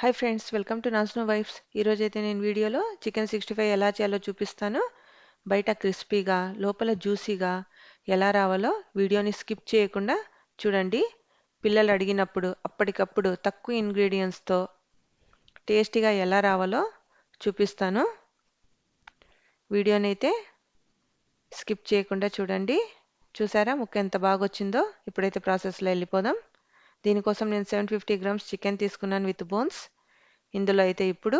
Hi friends welcome to నాస్నో wives ఈరోజైతే నేను వీడియోలో చికెన్ సిక్స్టీ ఫైవ్ ఎలా చేయాలో చూపిస్తాను. బయట క్రిస్పీగా లోపల జ్యూసీగా ఎలా రావాలో వీడియోని స్కిప్ చేయకుండా చూడండి. పిల్లలు అడిగినప్పుడు అప్పటికప్పుడు తక్కువ ఇంగ్రీడియంట్స్తో టేస్టీగా ఎలా రావాలో చూపిస్తాను. వీడియోని అయితే స్కిప్ చేయకుండా చూడండి. చూసారా ముక్క ఎంత బాగా వచ్చిందో ఇప్పుడైతే ప్రాసెస్లో వెళ్ళిపోదాం. దీనికోసం నేను సెవెన్ ఫిఫ్టీ గ్రామ్స్ చికెన్ తీసుకున్నాను విత్ బోన్స్ ఇందులో అయితే ఇప్పుడు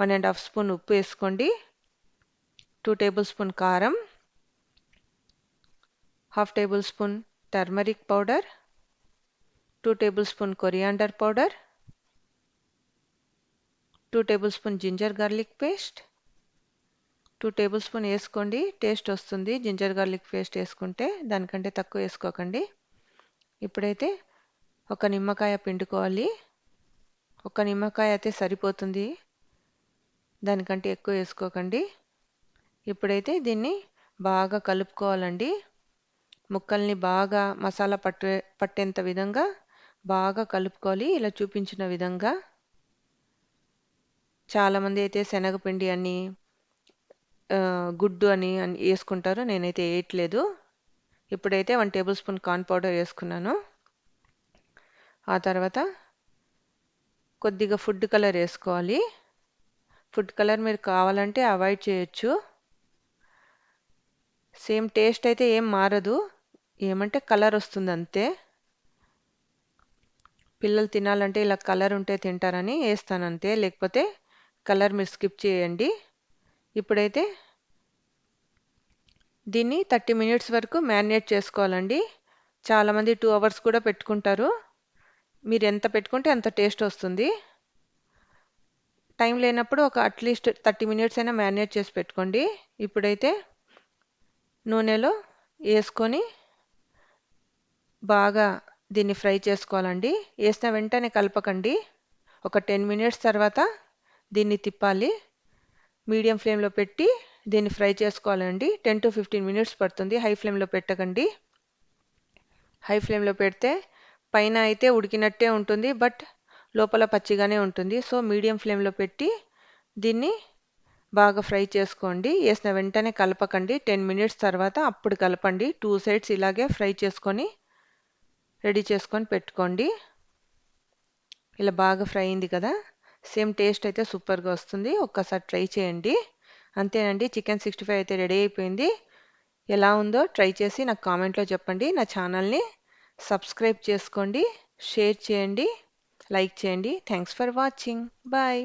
వన్ అండ్ హాఫ్ స్పూన్ ఉప్పు వేసుకోండి. టూ టేబుల్ స్పూన్ కారం. Half table spoon turmeric powder two table spoon coriander powder two table spoon ginger garlic paste two table spoon వేసుకోండి. Taste వస్తుంది. Ginger garlic paste వేసుకుంటే దానికంటే తక్కువ వేసుకోకండి. ఇప్పుడైతే ఒక నిమ్మకాయ పిండుకోవాలి. ఒక నిమ్మకాయ అయితే సరిపోతుంది. దానికంటే ఎక్కువ వేసుకోకండి. ఇప్పుడైతే దీన్ని బాగా కలుపుకోవాలండి. ముక్కల్ని బాగా మసాలా పట్టే పట్టేంత విధంగా బాగా కలుపుకోవాలి. ఇలా చూపించిన విధంగా. చాలామంది అయితే శనగపిండి అని గుడ్డు అని వేసుకుంటారు. నేనైతే వేయట్లేదు. ఇప్పుడైతే one table spoon corn powder వేసుకున్నాను. ఆ తర్వాత కొద్దిగా ఫుడ్ కలర్ వేసుకోవాలి. ఫుడ్ కలర్ మీరు కావాలంటే అవాయిడ్ చేయొచ్చు. సేమ్ టేస్ట్ అయితే ఏం మారదు. ఏమంటే కలర్ వస్తుంది అంతే. పిల్లలు తినాలంటే ఇలా కలర్ ఉంటే తింటారని వేస్తాను అంతే. లేకపోతే కలర్ మీరు స్కిప్ చేయండి. ఇప్పుడైతే దీన్ని థర్టీ మినిట్స్ వరకు మ్యారినేట్ చేసుకోవాలండి. చాలామంది టూ అవర్స్ కూడా పెట్టుకుంటారు. మీరు ఎంత పెట్టుకుంటే అంత టేస్ట్ వస్తుంది. టైం లేనప్పుడు ఒక అట్లీస్ట్ థర్టీ మినిట్స్ అయినా మ్యారినేట్ చేసి పెట్టుకోండి. ఇప్పుడైతే నూనెలో వేసుకొని బాగా దీన్ని ఫ్రై చేసుకోవాలండి. వేసిన వెంటనే కలపకండి. ఒక టెన్ మినిట్స్ తర్వాత దీన్ని తిప్పాలి. మీడియం ఫ్లేమ్లో పెట్టి దీన్ని ఫ్రై చేసుకోవాలండి. టెన్ టు ఫిఫ్టీన్ మినిట్స్ పడుతుంది. హై ఫ్లేమ్లో పెట్టకండి. హై ఫ్లేమ్లో పెడితే పైన అయితే ఉడికినట్టే ఉంటుంది బట్ లోపల పచ్చిగానే ఉంటుంది. సో మీడియం ఫ్లేమ్లో పెట్టి దీన్ని బాగా ఫ్రై చేసుకోండి. వేసిన వెంటనే కలపకండి. టెన్ మినిట్స్ తర్వాత అప్పుడు కలపండి. టూ సైడ్స్ ఇలాగే ఫ్రై చేసుకొని రెడీ చేసుకొని పెట్టుకోండి. ఇలా బాగా ఫ్రై అయింది కదా? సేమ్ టేస్ట్ అయితే సూపర్గా వస్తుంది. ఒక్కసారి ట్రై చేయండి. అంతేనండి చికెన్ సిక్స్టీ ఫైవ్ అయితే రెడీ అయిపోయింది. ఎలా ఉందో ట్రై చేసి నాకు కామెంట్లో చెప్పండి. నా ఛానల్ని సబ్స్క్రైబ్ చేసుకోండి షేర్ చేయండి లైక్ చేయండి. Thanks for watching bye